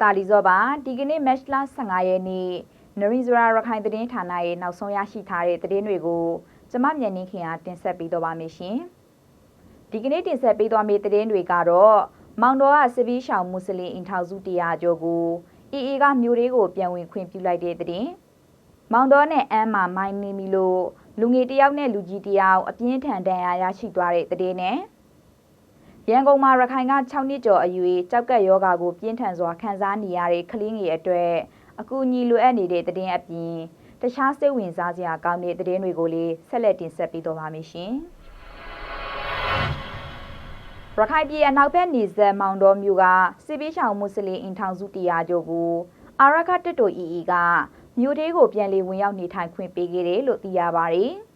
တာလီဇောပါဒီကနေ့မက်လ15ရက်နေ့နရီဇရာရခိုင်သတင်းဌာနရဲ့နောက်ဆုံးရရှိထားတဲ့သတင်းတွေကိုကျမမြန်နေခင်အားတင်ဆက်ပေးတော့ပါမယ်ရှင်။ဒီကနေ့တင်ဆက်ပေးသွားမယ့်သတင်းတွေကတော့မောင်တော်ကစပီးရှောင်မွတ်စလင်အင်ထောက်စုတရားကျော်ကိုအေအေကမျိုးတွေကိုပြန်ဝင်ခွင့်ပြုလိုက်တဲ့သတင်း။မောင်တော်နဲ့အမ်းမှာမိုင်းနေပြီလို့လူငယ်တယောက်နဲ့လူကြီးတယောက်အပြင်းထန်ဒဏ်ရာရရှိသွားတဲ့သတင်းနဲ့ ရန်ကုန်မှာရခိုင်က6နှစ်ကျော်အရွယ်ကြောက်ကက်ယောဂါကိုပြင်းထန်စွာခံစားနေရတဲ့ကလေးငယ်အတွက်အကူအညီလိုအပ်နေတဲ့တည်င်းအပြင်တခြားစိတ်ဝင်စားစရာကောင်းတဲ့တည်င်းတွေကိုလည်းဆက်လက်တင်ဆက်ပေးတော့ပါမယ်ရှင်။ရခိုင်ပြည်အနောက်ဘက်နေဆက်မောင်တော်မြို့ကစစ်ပေးဆောင်မွတ်စလင်အင်ထောင်စုတရားကျော်ကိုအာရခတက်တိုအီအီကမြို့သေးကိုပြန်လည်ဝင်ရောက်နေထိုင်ခွင့်ပေးခဲ့တယ်လို့သိရပါတယ်။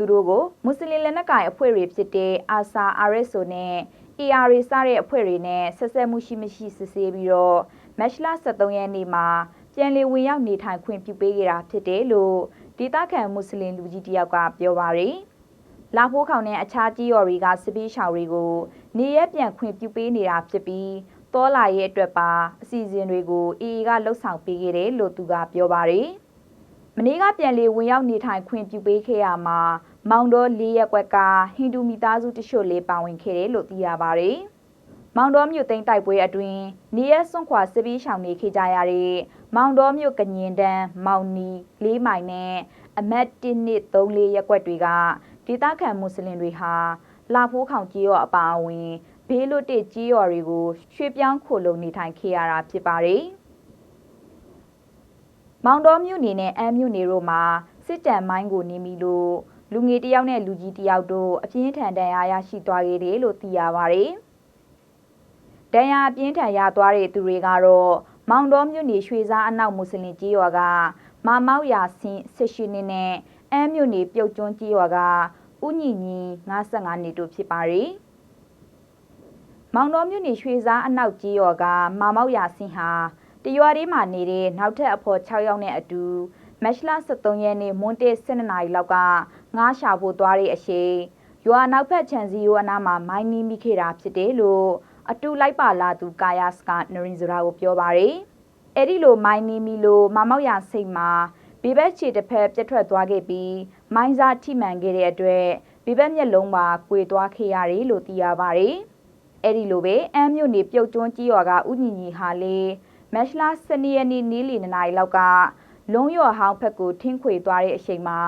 သူတို့ကိုမွတ်စလင်လက်နက်ကိုင်အဖွဲ့တွေဖြစ်တဲ့အာဆာ RSO နဲ့ AR စတဲ့အဖွဲ့တွေနဲ့ဆက်ဆက်မှုရှိမရှိစစ်ဆေးပြီးတော့မက်လ23ရက်နေ့မှာပြန်လည်ဝင်ရောက်နေထိုင်ခွင့်ပြုပေးခဲ့တာဖြစ်တယ်လို့ဒေသခံမွတ်စလင်လူကြီးတယောက်ကပြောပါရယ်လာဖိုးခေါင်နဲ့အခြားကြီးရော်တွေကစစ်ပေးရှောင်တွေကိုနေရက်ပြန်ခွင့်ပြုပေးနေတာဖြစ်ပြီးတောလာရဲ့အတွက်ပါအစီအစဉ်တွေကိုအေအေကလှုပ်ဆောင်ပေးခဲ့တယ်လို့သူကပြောပါရယ်မနေ့ကပြန်လည်ဝင်ရောက်နေထိုင်ခွင့်ပြုပေးခဲ့ရမှာ မောင်တော်လေးရက်ကွက်ကဟိန္ဒူမိသားစုတချို့လေးပါဝင်ခဲ့တယ်လို့သိရပါတယ်။မောင်တော်မြို့သိမ်းတိုက်ပွဲအတွင်းနေရစွန့်ခွာစစ်ပြီးရှောင်နေခဲ့ကြရတဲ့မောင်တော်မြို့ကညင်တန်းမောင်နီလေးမိုင်နဲ့အမတ်1နှစ်3လေးရက်ကွက်တွေကဒေသခံမွတ်စလင်တွေဟာလာဖိုးခေါင်ကြီးရောအပါအဝင်ဘေးလွတ်တဲ့ကြီးရော်တွေကိုရွှေ့ပြောင်းခိုလုံနေထိုင်ခဲ့ရတာဖြစ်ပါတယ်။မောင်တော်မြို့နေနဲ့အမ်းမြို့နေတို့မှာစစ်တမ်းမိုင်းကိုနေမီလို့ လူငယ်တယောက်နဲ့လူကြီးတယောက်တို့အပြင်းထန်ဒဏ်ရာရရှိသွားခဲ့တယ်လို့သိရပါတယ်။ဒဏ်ရာအပြင်းထန်ရသွားတဲ့သူတွေကတော့မောင်တော်မြို့နယ်ရွှေစားအနောက်မွတ်စလင်ကြီးရွာကမမောက်ရာဆင်းစစ်ရှိနေနဲ့အမ်းမြို့နယ်ပြုတ်ကျွန်းကြီးရွာကဥညီညီ55နှစ်တို့ဖြစ်ပါတယ်။မောင်တော်မြို့နယ်ရွှေစားအနောက်ကြီးရွာကမမောက်ရာဆင်းဟာတရွာလေးမှာနေတဲ့နောက်ထပ်အဖော်6ယောက်နဲ့အတူမက်လ23ရက်နေ့မွန်းတေး12နာရီလောက်က ငားရှာဖို့သွားတဲ့အရှိန်ရွာနောက်ဖက်ခြံစည်းရိုးအနားမှာမိုင်းနီးမိခဲ့တာဖြစ်တယ်လို့အတူလိုက်ပါလာသူကာယာစကနရင်ဇရာကိုပြောပါရယ်အဲ့ဒီလိုမိုင်းနီးမိလို့မမောက်ရစိတ်မှာဘေဘက်ချီတစ်ဖက်ပြတ်ထွက်သွားခဲ့ပြီးမိုင်းစားထိမှန်ခဲ့တဲ့အတွက်ဘေဘက်မျက်လုံးမှာကွေသွားခဲ့ရတယ်လို့သိရပါရယ်အဲ့ဒီလိုပဲအမ်းမြို့နေပြုတ်ကျွန်းကြီးရွာကဥညီညီဟာလေမက်လာစနေရက်နေ့နေ့လီ2နာရီလောက်ကလုံးရော်ဟောင်းဖက်ကိုထင်းခွေသွားတဲ့အချိန်မှာ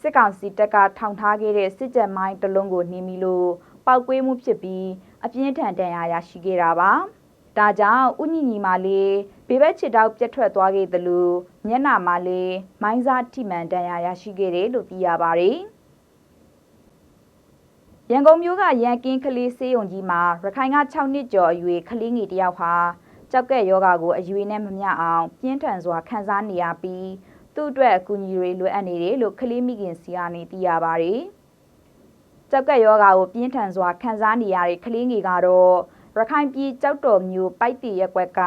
စစ်ကောင်စီတပ်ကထောင်ထားခဲ့တဲ့စစ်ကြက်မိုင်းတလုံးကိုနှင်းပြီးလို့ပောက်ကွေးမှုဖြစ်ပြီးအပြင်းထန်ဒဏ်ရာရရှိခဲ့တာပါ။ဒါကြောင့်ဥညီညီမာလေးဘေဘက်ချစ်တောက်ပြတ်ထွက်သွားခဲ့သလိုမျက်နှာမှာလေးမိုင်းစားထိမှန်ဒဏ်ရာရရှိခဲ့တယ်လို့သိရပါတယ်။ရန်ကုန်မြို့ကရန်ကင်းကလေးစေးုံကြီးမှာရခိုင်က6နှစ်ကျော်အရွယ်ကလေးငယ်တယောက်ဟာကြောက်ကဲ့ယောဂါကိုအရွေနဲ့မမျှအောင်ပြင်းထန်စွာခံစားနေရပြီး သူ့အတွက်အကူအညီတွေလိုအပ်နေတယ်လို့ကလေးမိခင်စီကနေသိရပါတယ်။ကြောက်ကက်ယောဂါကိုပြင်းထန်စွာခံစားနေရတဲ့ကလေးငယ်ကတော့ရခိုင်ပြည်ကြောက်တော်မျိုးပိုက်တီရက်ကွက်က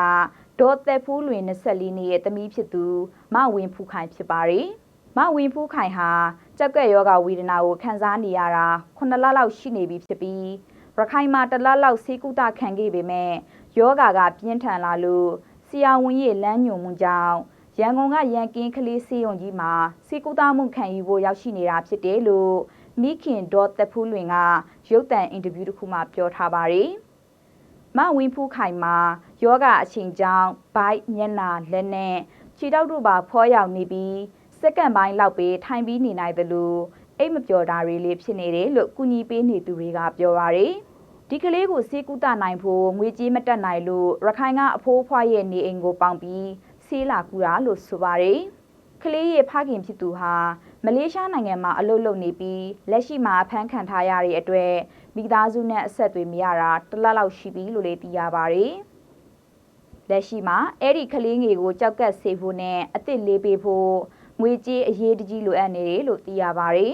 ဒေါ်သက်ဖူးလွင်24နှစ်ရဲ့သမီးဖြစ်သူမဝင်းဖူးခိုင်ဖြစ်ပါတယ်။မဝင်းဖူးခိုင်ဟာကြောက်ကက်ယောဂါဝေဒနာကိုခံစားနေရတာ9လလောက်ရှိနေပြီဖြစ်ပြီးရခိုင်မှာတလလောက်ဆေးကုသခံခဲ့ပေမဲ့ယောဂါကပြင်းထန်လာလို့ဆရာဝန်ရဲ့လမ်းညွှန်မှုကြောင့် ရန်ကုန်ကရန်ကင်းကလေးစေယုံကြီးမှာစီကူတာမှုခံယူဖို့ရောက်ရှိနေတာဖြစ်တယ်လို့မိခင်ဒေါ်သက်ဖူးလွင်ကရုပ်သံအင်တာဗျူးတစ်ခုမှပြောထားပါတယ်။မဝင်းဖူးခိုင်မှာယောဂအချိန်ကြောင်းဘိုက်မျက်နာလက်နဲ့ခြေထောက်တို့ပါဖောရောက်နေပြီးစက္ကန့်ပိုင်းလောက်ပဲထိုင်ပြီးနေနိုင်တယ်လို့အိတ်မပြောတာတွေလေးဖြစ်နေတယ်လို့ကုညီပေးနေသူတွေကပြောပါရယ်ဒီကလေးကိုစေကူတာနိုင်ဖို့ငွေကြေးမတက်နိုင်လို့ရခိုင်ကအဖိုးဖွားရဲ့နေအိမ်ကိုပေါင်ပြီး ဆေးလာကူတာလို့ဆိုပါတယ်။ကလေးရဲ့ဖခင်ဖြစ်သူဟာမလေးရှားနိုင်ငံမှာအလုပ်လုပ်နေပြီးလက်ရှိမှာဖမ်းခံထားရတဲ့အတွက်မိသားစုနဲ့အဆက်အသွယ်မရတာတလလောက်ရှိပြီလို့လည်းသိရပါတယ်။လက်ရှိမှာအဲ့ဒီကလေးငယ်ကိုကြောက်ကတ်ဆေးဖို့နဲ့အစ်စ်လေးပေးဖို့ငွေကြေးအရေးတကြီးလိုအပ်နေတယ်လို့သိရပါတယ်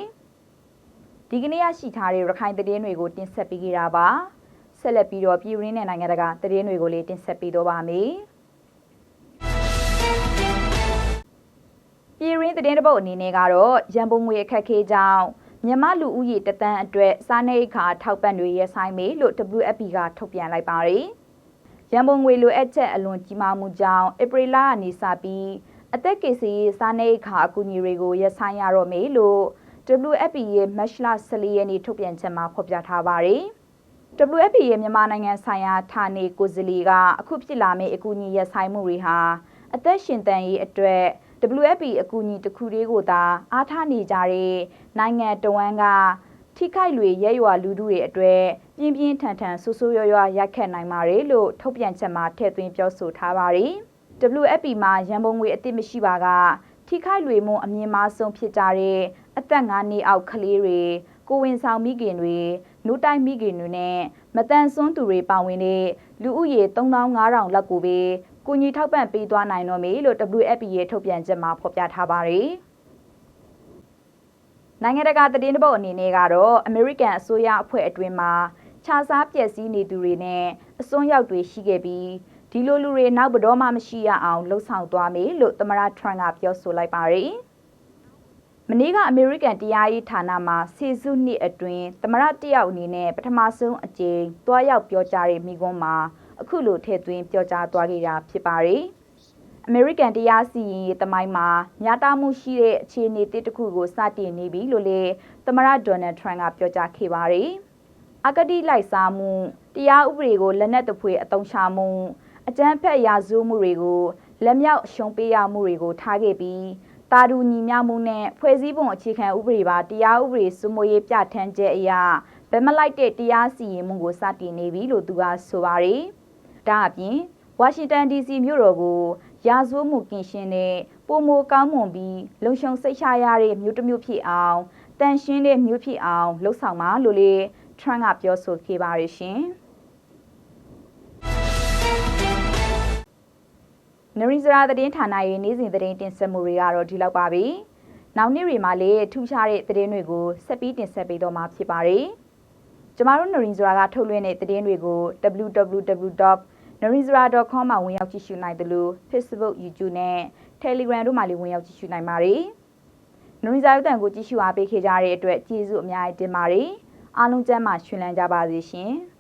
။ဒီကနေ့ရရှိထားတဲ့ရခိုင်သတင်းတွေကိုတင်ဆက်ပေးကြတာပါ။ဆက်လက်ပြီးတော့ပြည်ရင်းနဲ့နိုင်ငံတကာသတင်းတွေကိုလည်းတင်ဆက်ပေးတော့ပါမယ်။ သတင်းတပုတ်အနေနဲ့ကတော့ရန်ပုံငွေအခက်အခဲကြောင့်မြန်မာလူဦးရေတသန်းအတွက်စားနပ်ရိက္ခာထောက်ပံ့တွေရဆိုင်မေလို့ WFP ကထုတ်ပြန်လိုက်ပါတယ်။ရန်ပုံငွေလိုအပ်ချက်အလွန်ကြီးမားမှုကြောင့်ဧပြီလကနေစပြီးအသက်ကေစီရေးစားနေခါအကူအညီတွေကိုရပ်ဆိုင်းရတော့မယ်လို့ WFP ရဲ့မတ်လ14ရက်နေ့ထုတ်ပြန်ချက်မှာဖော်ပြထားပါတယ်။ WFP ရဲ့မြန်မာနိုင်ငံဆိုင်ရာဌာနေကိုယ်စားလှယ်ကအခုဖြစ်လာမယ့်အကူအညီရပ်ဆိုင်းမှုတွေဟာအသက်ရှင်တန်ရေးအတွက် WFP အကူအညီတစ်ခုတည်းကိုသာအားထားနေကြတဲ့နိုင်ငံတော်ဝန်ကထိခိုက်တွေရဲရွာလူထုတွေအတွက်ပြင်းပြင်းထန်ထန်ဆူဆူရွရွရိုက်ခတ်နိုင်ပါတယ်လို့ထုတ်ပြန်ချက်မှာထည့်သွင်းပြောဆိုထားပါတယ်။ WFP မှာရန်ပုံငွေအသစ်မရှိပါကထိခိုက်လွေမှုအမြင့်မားဆုံးဖြစ်ကြတဲ့အသက်၅နှစ်အောက်ကလေးတွေကိုဝင်ဆောင်မိခင်တွေနှုတ်တိုက်မိခင်တွေနဲ့မတန်ဆွမ်းသူတွေပါဝင်တဲ့လူဦးရေ3500လောက်ကိုပဲ ကူညီထောက်ပံ့ပေးသွားနိုင်တော့မယ်လို့ WFP ရဲ့ထုတ်ပြန်ချက်မှာဖော်ပြထားပါတယ်။နိုင်ငံတကာသတင်းတပုတ်အနေနဲ့ကတော့အမေရိကန်အစိုးရအဖွဲ့အတွင်းမှာခြားစားပျက်စီးနေသူတွေနဲ့အစွန်းရောက်တွေရှိခဲ့ပြီးဒီလိုလူတွေနောက်ဘတော်မှမရှိရအောင်လှုံ့ဆော်သွားမယ်လို့သမရထရန့်ကပြောဆိုလိုက်ပါတယ်။မနေ့ကအမေရိကန်တရားရေးဌာနမှာစီစုနှစ်အတွင်းသမရတယောက်အနေနဲ့ပထမဆုံးအကြိမ်တွားရောက်ပြောကြားတဲ့မိကွန်းမှာ အခုလိုထည့်သွင်းပြောကြားသွားခဲ့တာဖြစ်ပါတယ်။အမေရိကန်တရားစီရင်ရေးတမိုင်းမှာညတာမှုရှိတဲ့အခြေအနေတစ်ခုကိုစတင်နေပြီလို့လည်းသမရဒေါ်နယ်ထရန့်ကပြောကြားခဲ့ပါတယ်။အကတိလိုက်စားမှုတရားဥပဒေကိုလက်နက်တဖွေအတုံးချမှုအကြမ်းဖက်ရာဇဝမှုတွေကိုလက်မြောက်ရှုံပေးရမှုတွေကိုထားခဲ့ပြီးတာဒူညီမျှမှုနဲ့ဖွဲ့စည်းပုံအခြေခံဥပဒေပါတရားဥပဒေစိုးမိုးရေးပြဋ္ဌာန်းချက်အရဗမလိုက်တဲ့တရားစီရင်မှုကိုစတင်နေပြီလို့သူကဆိုပါတယ်။ ဒါအပြင်ဝါရှင်တန် DC မြို့တော်ကိုရာဇဝတ်မှုကင်းရှင်းတဲ့ပုံမိုကောင်းမွန်ပြီးလုံခြုံစိတ်ချရတဲ့မြို့တစ်မြို့ဖြစ်အောင်တန်ရှင်းတဲ့မြို့ဖြစ်အောင်လှုပ်ဆောင်ပါလို့လေထရန့်ကပြောဆိုခဲ့ပါရရှင်နရီဇရာသတင်းဌာနရဲ့နေ့စဉ်သတင်းတင်ဆက်မှုတွေကတော့ဒီလောက်ပါပြီ။နောက်နေ့တွေမှာလည်းထူးခြားတဲ့သတင်းတွေကိုဆက်ပြီးတင်ဆက်ပေးတော့မှာဖြစ်ပါတယ်။ ကျမတို့နရီဇရာကထုတ်လွှင့်တဲ့သတင်းတွေကို www narizra.com မှာဝင်ရောက်ကြည့်ရှုနိုင်တယ်လို့ Facebook, YouTube နဲ့ Telegram တို့မှာလည်းဝင်ရောက်ကြည့်ရှုနိုင်ပါတယ်။ Narizra ရုပ်သံကိုကြည့်ရှုအားပေးခဲ့ကြတဲ့အတွက်ကျေးဇူးအများကြီးတင်ပါတယ်။အားလုံးကျမ်းမာရှင်လန်းကြပါစေရှင်။